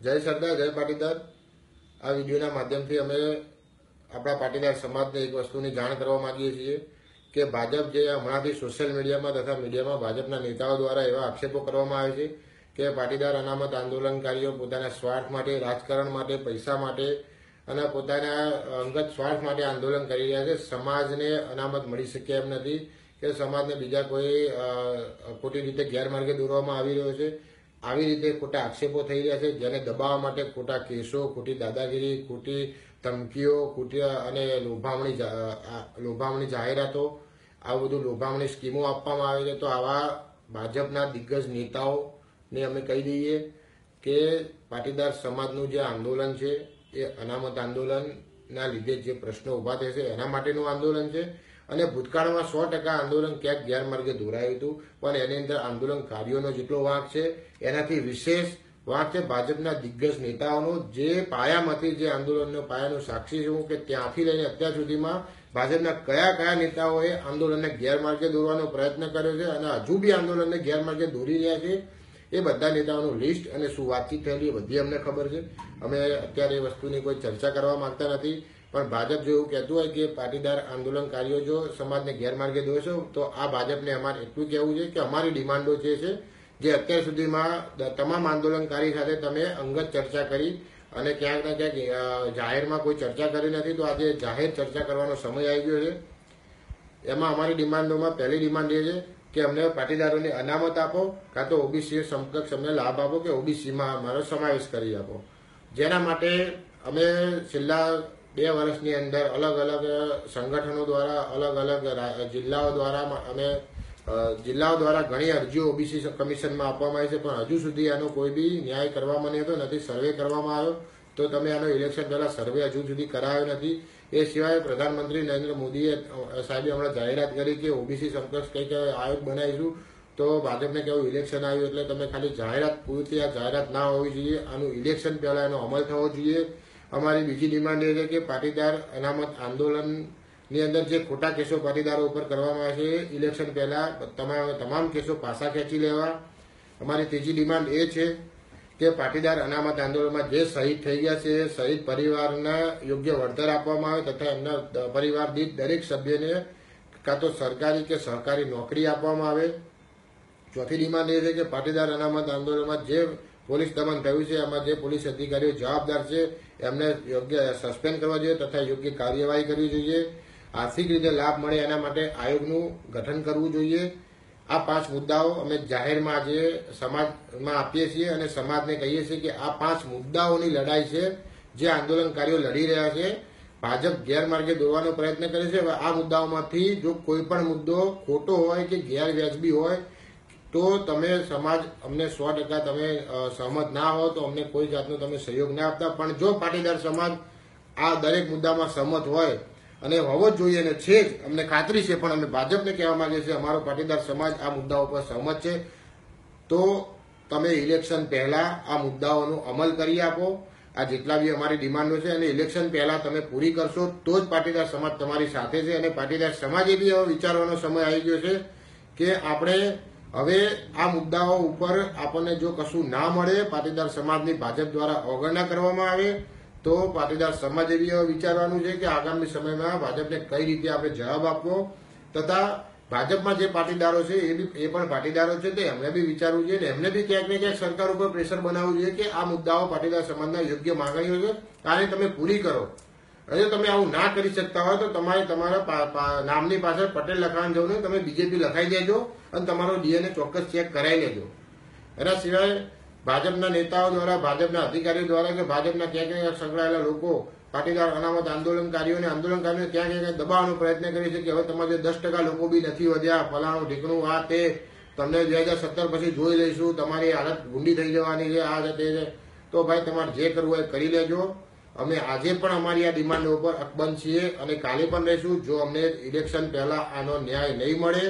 જય સરદાર જય પાટીદાર. આ વિડીયોના માધ્યમથી અમે આપણા પાટીદાર સમાજને એક વસ્તુની જાણ કરવા માંગીએ છીએ કે ભાજપ જે હમણાંથી સોશિયલ મીડિયામાં તથા મીડિયામાં ભાજપના નેતાઓ દ્વારા એવા આક્ષેપો કરવામાં આવે છે કે પાટીદાર અનામત આંદોલનકારીઓ પોતાના સ્વાર્થ માટે, રાજકારણ માટે, પૈસા માટે અને પોતાના અંગત સ્વાર્થ માટે આંદોલન કરી રહ્યા છે. સમાજને અનામત મળી શકે એમ નથી કે સમાજને બીજા કોઈ ખોટી રીતે ગેરમાર્ગે દોરવામાં આવી રહ્યો છે. આવી રીતે ખોટા આક્ષેપો થઈ રહ્યા છે, જેને દબાવવા માટે ખોટા કેસો, ખોટી દાદાગીરી, ખોટી ધમકીઓ, ખોટી અને લોભામણી લોભામણી જાહેરાતો આવું બધું લોભામણી સ્કીમો આપવામાં આવે છે. તો આવા ભાજપના દિગ્ગજ નેતાઓને અમે કહી દઈએ કે પાટીદાર સમાજનું જે આંદોલન છે, એ અનામત આંદોલનના લીધે જે પ્રશ્નો ઊભા થશે, એના માટેનું આંદોલન છે. અને ભૂતકાળમાં સો ટકા આંદોલન ક્યાંક ગેરમાર્ગે દોરાયું હતું, પણ એની અંદર આંદોલનકારીઓનો જેટલો વાંક છે, એનાથી વિશેષ વાંક છે ભાજપના દિગ્ગજ નેતાઓનો. જે પાયામાંથી જે આંદોલનનો પાયાનો સાક્ષી છું કે ત્યાંથી લઈને અત્યાર સુધીમાં ભાજપના કયા કયા નેતાઓએ આંદોલનને ગેરમાર્ગે દોરવાનો પ્રયત્ન કર્યો છે અને હજુ બી આંદોલનને ગેરમાર્ગે દોરી રહ્યા છે, એ બધા નેતાઓનું લિસ્ટ અને શું વાતચીત થયેલી એ બધી અમને ખબર છે. અમે અત્યારે એ વસ્તુની કોઈ ચર્ચા કરવા માંગતા નથી. પણ ભાજપ જો એવું કહેતું હોય કે પાટીદાર આંદોલનકારીઓ જો સમાજને ગેરમાર્ગે દોરશો તો આ ભાજપને અમારે એટલું કહેવું છે કે અમારી ડિમાન્ડો જે છે, જે અત્યાર સુધીમાં તમામ આંદોલનકારી સાથે તમે અંગત ચર્ચા કરી અને ક્યાંક ને ક્યાંક જાહેરમાં કોઈ ચર્ચા કરી નથી, તો આજે જાહેર ચર્ચા કરવાનો સમય આવી ગયો છે. એમાં અમારી ડિમાન્ડોમાં પહેલી ડિમાન્ડ એ છે કે અમને પાટીદારોને અનામત આપો, કાં તો ઓબીસી સમકક્ષ અમને લાભ આપો કે ઓબીસીમાં અમારો સમાવેશ કરી આપો. જેના માટે અમે છેલ્લા બે વર્ષની અંદર અલગ અલગ સંગઠનો દ્વારા, અલગ અલગ જિલ્લાઓ દ્વારા અમે જિલ્લાઓ દ્વારા ઘણી અરજીઓ ઓબીસી કમિશનમાં આપવામાં આવી છે, પણ હજુ સુધી આનો કોઈ બી ન્યાય કરવામાં નહીં હતો નથી સર્વે કરવામાં આવ્યો. તો તમે આનો ઇલેક્શન પહેલા સર્વે હજુ સુધી કરાયો નથી. એ સિવાય પ્રધાનમંત્રી નરેન્દ્ર મોદીએ સાહેબે હમણાં જાહેરાત કરી કે ઓબીસી સમકક્ષ કંઈક આયોગ બનાવીશું. તો ભાજપને કેવું ઇલેક્શન આવ્યું એટલે તમે ખાલી જાહેરાત પૂરતી, આ જાહેરાત ના હોવી જોઈએ. આનું ઇલેક્શન પહેલા એનો અમલ થવો જોઈએ. અમારી બીજી ડિમાન્ડ એ છે કે પાટીદાર અનામત આંદોલનની અંદર જે ખોટા કેસો પાટીદારો ઉપર કરવામાં આવે છે ઇલેક્શન પહેલા તમામ તમામ કેસો પાછા ખેંચી લેવા. અમારી ત્રીજી ડિમાન્ડ એ છે કે પાટીદાર અનામત આંદોલનમાં જે શહીદ થઈ ગયા છે, શહીદ પરિવારના યોગ્ય વળતર આપવામાં આવે તથા એમના પરિવાર દીઠ દરેક સભ્યને કાં તો સરકારી કે સહકારી નોકરી આપવામાં આવે. ચોથી ડિમાન્ડ એ છે કે પાટીદાર અનામત આંદોલનમાં જે પોલીસ દમન થયું છે. એમાં જે પોલીસ અધિકારીઓ જવાબદાર છે, એમને યોગ્ય સસ્પેન્ડ કરવા જોઈએ તથા યોગ્ય કાર્યવાહી કરવી જોઈએ. આર્થિક રીતે લાભ મળે એના માટે આયોગનું ગઠન કરવું જોઈએ. આ પાંચ મુદ્દાઓ અમે જાહેરમાં આજે સમાજમાં આપીએ છીએ અને સમાજને કહીએ છીએ કે આ પાંચ મુદ્દાઓની લડાઈ છે જે આંદોલનકારીઓ લડી રહ્યા છે. ભાજપ ગેરમાર્ગે દોરવાનો પ્રયત્ન કરે છે. આ મુદ્દાઓમાંથી જો કોઈ પણ મુદ્દો ખોટો હોય કે ગેરવ્યાજબી હોય તો તમે સમાજ, અમને સો ટકા તમે સહમત ના હો તો અમને કોઈ જાતનો તમે સહયોગ ના આપતા. પણ જો પાટીદાર સમાજ આ દરેક મુદ્દામાં સહમત હોય અને હોવો જ જોઈએ અને છે જ, અમને ખાતરી છે, પણ અમે ભાજપને કહેવા માંગીએ છીએ, અમારો પાટીદાર સમાજ આ મુદ્દાઓ પર સહમત છે, તો તમે ઇલેક્શન પહેલા આ મુદ્દાઓનો અમલ કરી આપો. આ જેટલા બી અમારી ડિમાન્ડો છે અને ઇલેક્શન પહેલા તમે પૂરી કરશો તો જ પાટીદાર સમાજ તમારી સાથે છે અને પાટીદાર સમાજે બી એવો વિચારવાનો સમય આવી ગયો છે કે આપણે હવે આ મુદ્દાઓ ઉપર આપણને જો કશું ના મળે, પાટીદાર સમાજની ભાજપ દ્વારા અવગણના કરવામાં આવે, તો પાટીદાર સમાજ એવી વિચારવાનું છે કે આગામી સમયમાં ભાજપને કઈ રીતે આપણે જવાબ આપવો તથા ભાજપમાં જે પાટીદારો છે એ બી, એ પણ પાટીદારો છે તે એમને બી વિચારવું જોઈએ ને એમને બી ક્યાંક ને ક્યાંક સરકાર ઉપર પ્રેશર બનાવવું જોઈએ કે આ મુદ્દાઓ પાટીદાર સમાજના યોગ્ય માંગણીઓ છે. આને તમે પૂરી કરો. અને તમે આવું ના કરી શકતા હોય તો તમારે તમારા નામની પાછળ પટેલ લખાણ જવું તમે બીજેપી લખાઈ દેજો અને તમારો ડીએનએ ચોક્કસ ચેક કરાવી લેજો. એના સિવાય ભાજપના નેતાઓ દ્વારા, ભાજપના અધિકારીઓ દ્વારા કે ભાજપના ક્યાંક ક્યાં સંકળાયેલા લોકો, પાટીદાર અનામત આંદોલનકારીઓને આંદોલનકારીઓને ક્યાં ક્યાં દબાવવાનો પ્રયત્ન કરે છે કે હવે તમારે દસ ટકા લોકો બી નથી વધ્યા, ફલાણું ઢીકણું, આ તે, તમને બે હજાર સત્તર પછી જોઈ લઈશું, તમારી હાલત ગુંડી થઈ જવાની છે, આ છે, તે છે. તો ભાઈ તમારે જે કરવું હોય કરી લેજો. અમે આજે પણ અમારી આ ડિમાન્ડો ઉપર અકબંધ છીએ અને કાલે પણ રહીશું. જો અમને ઇલેક્શન પહેલા આનો ન્યાય નહીં મળે,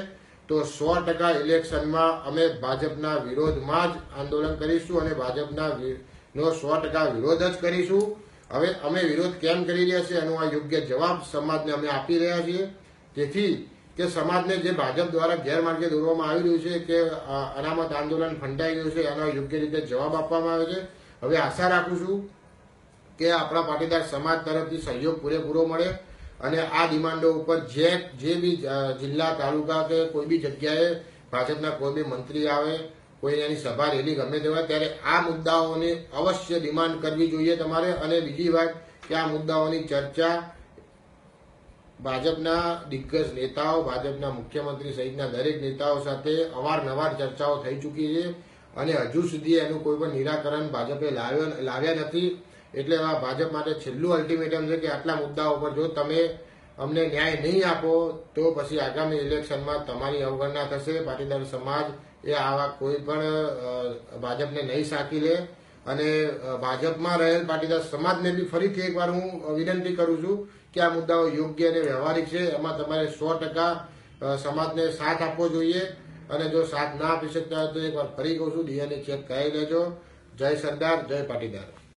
તો સો ટકા ઇલેક્શનમાં અમે ભાજપના વિરોધમાં જ આંદોલન કરીશું અને ભાજપના નો સો ટકા વિરોધ જ કરીશું. હવે અમે વિરોધ કેમ કરી રહ્યા છીએ એનો આ યોગ્ય જવાબ સમાજને અમે આપી રહ્યા છીએ. તેથી કે સમાજને જે ભાજપ દ્વારા ગેરમાર્ગે દોરવામાં આવી રહ્યું છે કે અનામત આંદોલન ફંટાઈ ગયું છે એનો યોગ્ય રીતે જવાબ આપવામાં આવે છે. હવે આશા રાખું છું કે આપણા પાટીદાર સમાજ તરફથી સહયોગ પૂરેપૂરો મળે અને આ ડિમાન્ડો ઉપર જે જે બી જિલ્લા, તાલુકા કે કોઈ બી જગ્યાએ ભાજપના કોઈ બી મંત્રી આવે, કોઈ એની સભા, રેલી ગમે તેવા ત્યારે આ મુદ્દાઓની અવશ્ય ડિમાન્ડ કરવી જોઈએ તમારે. અને બીજી વાત કે આ મુદ્દાઓની ચર્ચા ભાજપના દિગ્ગજ નેતાઓ, ભાજપના મુખ્યમંત્રી સહિતના દરેક નેતાઓ સાથે અવારનવાર ચર્ચાઓ થઈ ચૂકી છે. અને હજુ સુધી એનું કોઈ પણ નિરાકરણ ભાજપે લાવ્યો નથી. એટલે આ ભાજપ માટે છેલ્લું અલ્ટિમેટમ છે કે આટલા મુદ્દાઓ પર જો તમે અમને ન્યાય નહીં આપો, તો પછી આગામી ઇલેક્શનમાં તમારી અવગણના થશે. પાટીદાર સમાજ એ આવા કોઈ પણ ભાજપને નહીં સાકી લે. અને ભાજપમાં રહેલ પાટીદાર સમાજને બી ફરીથી એકવાર હું વિનંતી કરું છું કે આ મુદ્દાઓ યોગ્ય અને વ્યવહારિક છે. એમાં તમારે સો ટકા સમાજને સાથ આપવો જોઈએ. અને જો સાથ ના આપી શકતા હોય તો એકવાર ફરી કહું છું, ડીએનએ ચેક કરાવી લેજો. જય સરદાર, જય પાટીદાર.